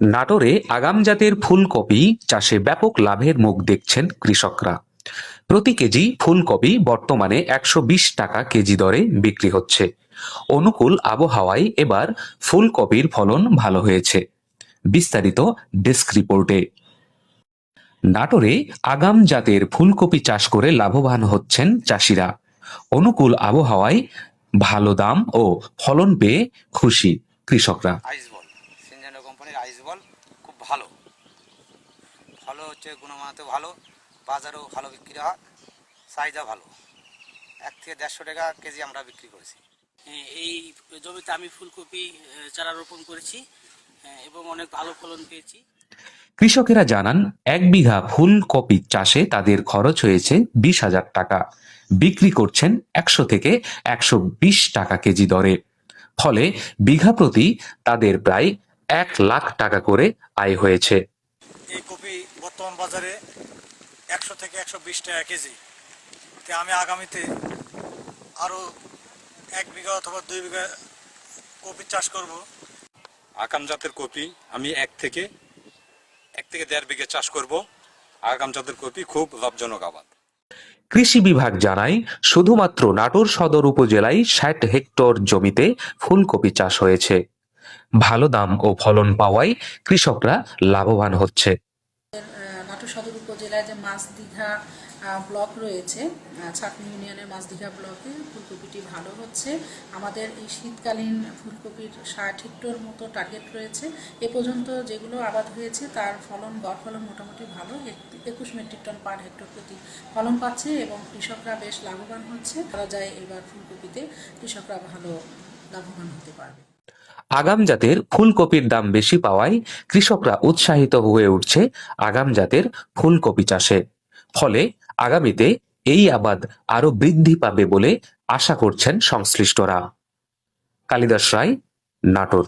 নাটোরে আগাম জাতের ফুলকপি চাষে ব্যাপক লাভের মুখ দেখছেন কৃষকরা। প্রতি কেজি ফুলকপি বর্তমানে একশো বিশ টাকা কেজি দরে বিক্রি হচ্ছে। অনুকূল আবহাওয়ায় এবার ফুলকপির ফলন ভালো হয়েছে। বিস্তারিত ডেস্ক রিপোর্টে। নাটোরে আগাম জাতের ফুলকপি চাষ করে লাভবান হচ্ছেন চাষিরা। অনুকূল আবহাওয়ায় ভালো দাম ও ফলন পেয়ে খুশি কৃষকরা। আইস কোম্পানির আইস বল খুব ভালো। ভালো হচ্ছে গুণমানতে ভালো বাজারেও ভালো বিক্রি হয় চাহিদা ভালো। এক থেকে দেড়শো টাকা কেজি আমরা বিক্রি করেছি। হ্যাঁ, এই জমিতে আমি ফুলকপি চারা রোপণ করেছি হ্যাঁ, এবং অনেক ভালো ফলন পেয়েছি। কৃষকেরা জানান এক বিঘা ফুলকপি চাষে তাদের খরচ হয়েছে বিশ হাজার টাকা। বিক্রি করছেন একশো থেকে একশো বিশ টাকা কেজি দরে। ফলে বিঘা প্রতি তাদের প্রায় এক লাখ টাকা করে আয় হয়েছে। এই কপি বর্তমান বাজারে একশো থেকে একশো বিশ টাকা কেজি। তে আমি আগামীতে আরও এক বিঘা অথবা দুই বিঘা কপি চাষ করব। আগাম জাতের কপি আমি এক থেকে এক থেকে দেড় বিঘা চাষ করব। আগাম জাতের কপি খুব লাভজনক আবাদ। কৃষি বিভাগ জানায় শুধুমাত্র নাটোর সদর উপজেলায় ষাট হেক্টর জমিতে ফুলকপি চাষ হয়েছে। ভালো দাম ও ফলন পাওয়ায় কৃষকরা লাভবান হচ্ছে। নাটোর সদর উপজেলায় যে মাছ দীঘা ব্লক রয়েছে ছাতনি ইউনিয়নের মাছ দীঘা ব্লকে ফুলকপিটি ভালো হচ্ছে। আমাদের এই শীতকালীন ফুলকপির ষাট হেক্টর মতো টার্গেট রয়েছে। এ পর্যন্ত যেগুলো আবাদ হয়েছে, তার ফলন গড় ফলন মোটামুটি ভালো। একুশ মেট্রিক টন পার হেক্টর প্রতি ফলন পাচ্ছে এবং কৃষকরা বেশ লাভবান হচ্ছে। ধরা যায় এবার ফুলকপিতে কৃষকরা ভালো লাভবান হতে পারবে। আগাম জাতের ফুলকপির দাম বেশি পাওয়ায় কৃষকরা উৎসাহিত হয়ে উঠছে আগাম জাতের ফুলকপি চাষে। ফলে আগামীতে এই আবাদ আরও বৃদ্ধি পাবে বলে আশা করছেন সংশ্লিষ্টরা। কালিদাস রায়, নাটোর।